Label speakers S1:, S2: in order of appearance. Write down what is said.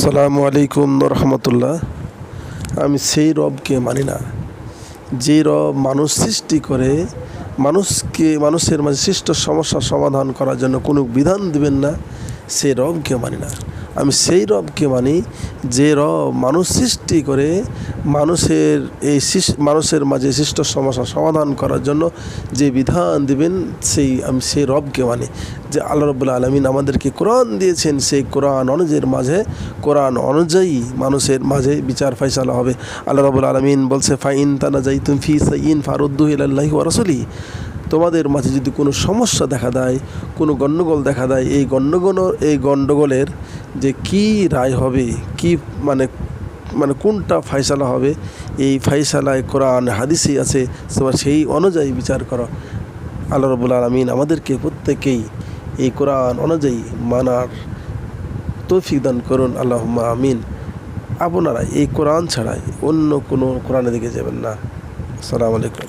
S1: আসসালামু আলাইকুম রহমতুল্লাহ আমি সেই রবকে মানি না। যে রব মানুষ সৃষ্টি করে, মানুষকে, মানুষের মাঝে সৃষ্ট সমস্যা সমাধান করার জন্য কোনো বিধান দেবেন না সেই রবকে মানি না। আমি সেই রবকে মানি যে রব মানুষ সৃষ্টি করে মানুষের এই মানুষের মাঝে সৃষ্ট সমস্যা সমাধান করার জন্য যে বিধান দিবেন, সেই আমি সেই রবকে মানি। যে আল্লাহ রবুল্লা আলমিন আমাদেরকে কোরআন দিয়েছেন, সেই কোরআন অনুযায়ীর মাঝে, কোরআন অনুযায়ী মানুষের মাঝে বিচার ফয়সালা হবে। আল্লাহ রবুল আলমিন বলছে, ফাইন তানা যাই তুমি ফি সাইন ফারুদ্দু ইল্লাহি ওরসলি তোমাদের মাঝে যদি কোনো সমস্যা দেখা দেয়, কোনো গণ্ডগোল দেখা দেয়, এই গণ্ডগোল, এই গণ্ডগোলের যে কি রায় হবে, কি মানে মানে কোনটা ফয়সালা হবে, এই ফয়সালায় কোরআন হাদিসে আছে, তোমার সেই অনুযায়ী বিচার করো। আল্লাহ রবুল আলমিন আমাদেরকে প্রত্যেকেই এই কোরআন অনুযায়ী মানার তৌফিক দান করুন আল্লাহ আমিন। আপনারা এই কোরআন ছাড়াই অন্য কোনো কোরআনের দিকে যাবেন না। আসসালামু আলাইকুম।